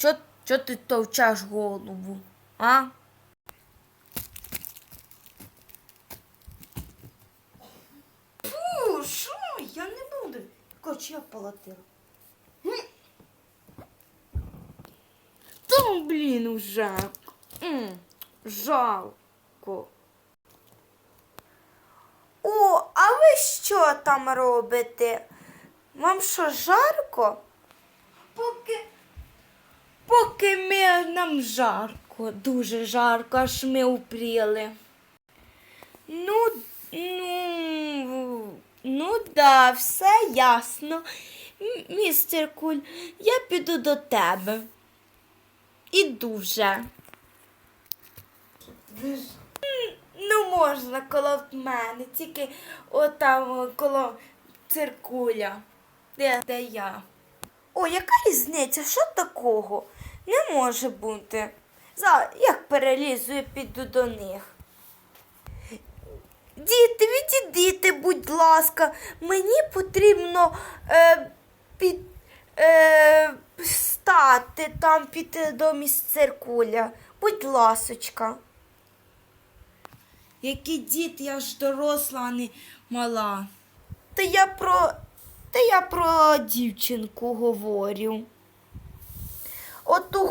Чо, чо ти товчаш голову? А? Фу, що? Я не буду. Коч, я полотила. Та, блін, уже. Жалко. О, а ви що там робите? Вам що, жарко? Поки, поки ми нам жарко, дуже жарко, аж ми упріли. Ну, ну, ну да, все ясно. Містер Куль, я піду до тебе. Іду вже. Ну, можна коло мене, тільки отам коло циркуля. Де, де я? О, яка різниця? Що такого? Не може бути. Як перелізу і піду до них. Діти, відійдіть, будь ласка, мені потрібно е, під, е, стати там піти до місцеркуля. Будь ласочка. Який дід, я ж доросла, а не мала. Та я про. Та я про дівчинку говорю.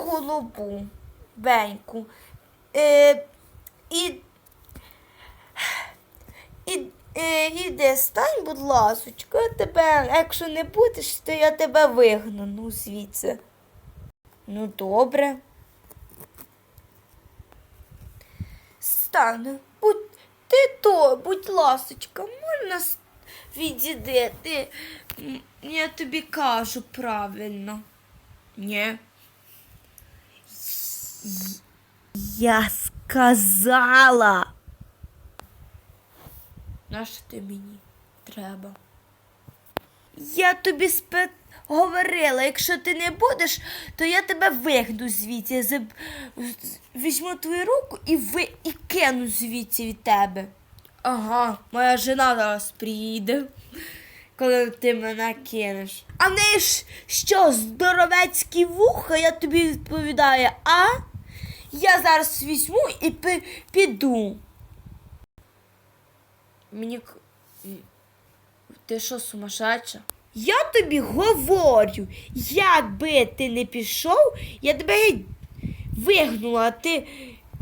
Голубу, Беньку. Е, і, і, е, іди, стань, будь ласочка, я тебе, якщо не будеш, то я тебе вигну ну, звідси. Ну, добре. Стану, будь ти то, будь ласочка, можна с- відійди, ти, м, я тобі кажу правильно. Ні. Я сказала. Нащо ти мені треба? Я тобі спе... говорила, якщо ти не будеш, то я тебе вигну звідси. Заб... Візьму твою руку і, ви... і кину звідси від тебе. Ага, моя жена зараз приїде, коли ти мене кинеш. А в неї ж що, здоровецькі вуха, я тобі відповідаю, а? Я зараз візьму і піду. Мені. Ти що, сумасшедша? Я тобі говорю, якби ти не пішов, я тебе вигнула. Ти,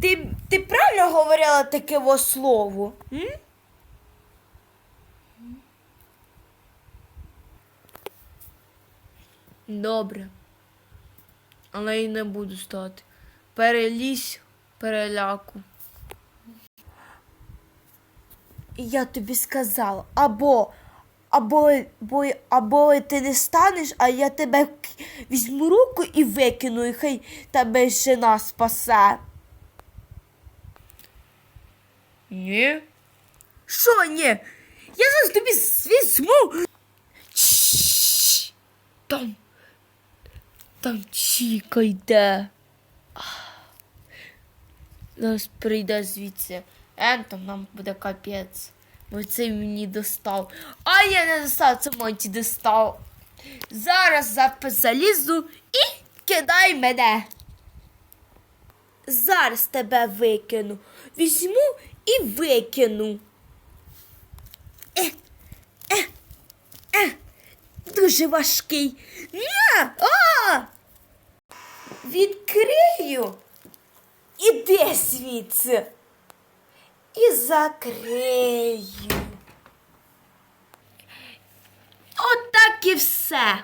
ти, ти правильно говорила таке во слово? М? Добре. Але й не буду стати. Перелізь переляку. Я тобі сказала, або, або, або, або ти не станеш, а я тебе візьму руку і викину, і хай тебе жена спасе. Ні. Що ні? Я зараз тобі візьму. Там. Там Чіка йде. Зараз прийде звідси. Ентом нам буде капець. Бо цей мені достав. А я не достав, це Монті достав. Зараз залізу і кидай мене. Зараз тебе викину. Візьму і викину. Е, е, е. Дуже важкий. На! А! Відкрию. Іди звідси. І закрию. так і все.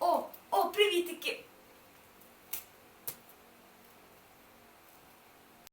О, о, привітики.